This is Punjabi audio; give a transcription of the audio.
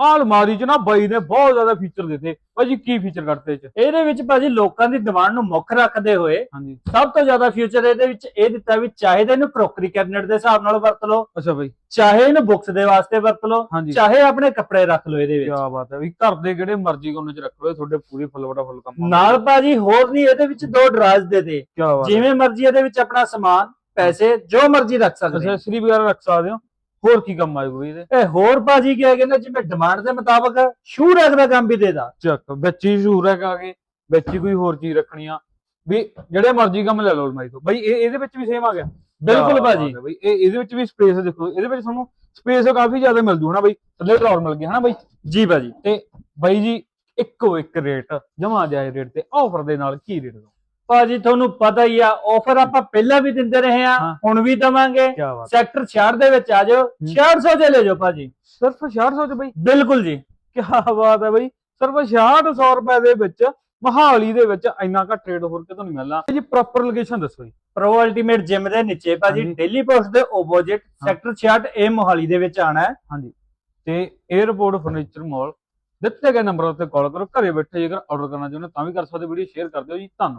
ਅਲਮਾਰੀ 'ਚ ਨਾ ਬਾਈ ਨੇ ਬਹੁਤ ਜ਼ਿਆਦਾ ਫੀਚਰ ਦਿੱਤੇ। ਭਾਜੀ ਕੀ ਫੀਚਰ ਕੱਢਤੇ 'ਚ? ਇਹਦੇ ਵਿੱਚ ਭਾਜੀ ਲੋਕਾਂ ਦੀ ਡਿਮਾਂਡ ਨੂੰ ਮੁੱਖ ਰੱਖਦੇ ਹੋਏ ਹਾਂਜੀ। ਸਭ ਤੋਂ ਜ਼ਿਆਦਾ ਫਿਊਚਰ ਇਹਦੇ ਵਿੱਚ ਇਹ ਦਿੱਤਾ ਵੀ ਚਾਹੇ ਤਾਂ ਇਹਨੂੰ ਕਰੋਕਰੀ ਕੈਬਨਿਟ ਦੇ ਹਿਸਾਬ ਨਾਲ ਵਰਤ ਲਓ ਅੱਛਾ ਬਾਈ। ਚਾਹੇ ਇਹਨੂੰ ਬੁੱਕਸ ਦੇ ਵਾਸਤੇ ਵਰਤ ਲਓ ਚਾਹੇ ਆਪਣੇ ਕੱਪੜੇ ਰੱਖ ਲਓ ਇਹਦੇ ਕੀ ਵਿੱਚ ਬਾਤ ਹੈ ਵੀ ਘਰ ਦੇ ਕਿਹੜੇ ਮਰਜ਼ੀ ਕੋਨੇ 'ਚ ਰੱਖ ਲਓ ਤੁਹਾਡੇ ਪੂਰੀ ਫੁੱਲ ਵੜਾ ਫੁੱਲ ਕੰਮ ਨਾਲ ਭਾਜੀ ਹੋਰ ਨਹੀਂ ਇਹਦੇ ਵਿੱਚ ਦੋ ਡਰਾਜ਼ ਦੇ ਦੇ ਕੀ ਜਿਵੇਂ ਮਰਜ਼ੀ ਇਹਦੇ ਵਿੱਚ ਆਪਣਾ ਸਮਾਨ ਪੈਸੇ ਜੋ ਮਰਜ਼ੀ ਰੱਖ ਸਕਦੇ ਹੋ। ਅਸੈਸਰੀ ਵਗੈਰਾ ਰੱਖ ਸਕਦੇ ਹੋ। ਹੋਰ ਕੀ ਕੰਮ ਆਏਗਾ ਇਹਦੇ ਇਹ ਹੋਰ ਭਾਜੀ ਕੀ ਕਹਿੰਦੇ ਜਿਵੇਂ ਡਿਮਾਂਡ ਦੇ ਮੁਤਾਬਕ ਸ਼ੂ ਰੈਕ ਦਾ ਕੰਮ ਵੀ ਦੇਦਾ। ਚੱਕ ਵਿੱਚ ਹੀ ਜ਼ਰੂਰ ਹੈ ਕਾ ਕੇ ਵਿੱਚ ਹੀ ਕੋਈ ਹੋਰ ਚੀਜ਼ ਰੱਖਣੀ ਆ। ਵੀ ਜਿਹੜੇ ਮਰਜ਼ੀ ਕੰਮ ਲੈ ਲਓ ਅਲਮਾਰੀ ਤੋਂ। ਬਈ ਇਹ ਇਹਦੇ ਵਿੱਚ ਵੀ ਸੇਮ ਆ ਗਿਆ। ਬਿਲਕੁਲ ਹੈ ਬਈ ਇਹ ਇਹਦੇ ਵਿੱਚ ਵੀ ਸਪੇਸ ਦੇਖੋ ਇਹਦੇ ਵਿੱਚ ਤੁਹਾਨੂੰ ਸਪੇਸ ਕਾਫੀ ਜ਼ਿਆਦਾ ਮਿਲ ਜੂ ਹਨਾ ਬਈ? ਥੱਲੇ ਡਰਾਅਰ ਮਿਲ ਗਿਆ ਹਨਾ ਬਈ? ਜੀ ਭਾਜੀ। ਤੇ ਬਾਈ ਜੀ ਇੱਕੋ ਇੱਕ ਰੇਟ ਜਮਾ ਜਾਏ ਰੇਟ ਤੇ ਆਫਰ ਦੇ ਨਾਲ ਕੀ ਰੇਟ ਦੋ ਭਾਜੀ ਤੁਹਾਨੂੰ ਪਤਾ ਹੀ ਆ ਆਫਰ ਆਪਾਂ ਪਹਿਲਾਂ ਵੀ ਦਿੰਦੇ ਰਹੇ ਆ ਹਾਂ। ਹੁਣ ਵੀ ਦਵਾਂਗੇ। ਬਾਤ ਸੈਕਟਰ 66 ਦੇ ਵਿੱਚ ਆ ਜਾਓ 6600 ਚ ਲੈ ਜਾਓ ਭਾਜੀ। ਸਿਰਫ 6600 ਚ ਬਈ। ਬਿਲਕੁਲ ਜੀ। ਕੀ ਬਾਤ ਹੈ ਬਈ। ਸਿਰਫ 6600 ਰੁਪਏ ਦੇ ਵਿੱਚ ਮਹਾਲੀ ਦੇ ਵਿੱਚ ਇੰਨਾ ਘੱਟ ਰੇਟ ਹੋਰ ਕਿਤੋਂ ਨਹੀਂ ਮਿਲਣਾ। ਜੀ ਪ੍ਰੋਪਰ ਲੋਕੇਸ਼ਨ ਦੱਸੋ ਜੀ। ਪ੍ਰੋ ਅਲਟੀਮੇਟ ਜਿਮ ਦੇ ਨੀਚੇ ਭਾਜੀ ਹਾਂਜੀ। ਡੇਲੀ ਪੋਸਟ ਦੇ ਆਪੋਜ਼ਿਟ ਹਾਂ। ਸੈਕਟਰ 66 ਏ ਮੋਹਾਲੀ ਦੇ ਵਿੱਚ ਆਣਾ ਹੈ। ਹਾਂਜੀ। ਤੇ 에어ਪੋਰਟ ਫਰਨੀਚਰ ਮਾਲ ਦਿੱਤੇ ਗਏ ਨੰਬਰ ਉੱਤੇ ਕਾਲ ਕਰੋ। ਘਰੇ ਬੈਠੇ ਜੇਕਰ ਆਰਡਰ ਕਰਨਾ ਚਾਹੁੰਦੇ ਹੋ ਤਾਂ ਵੀ ਕਰ ਸਕਦੇ ਵੀਡੀਓ ਸ਼ੇਅਰ ਕਰ ਦਿਓ ਜੀ। ਧੰਨਵਾਦ।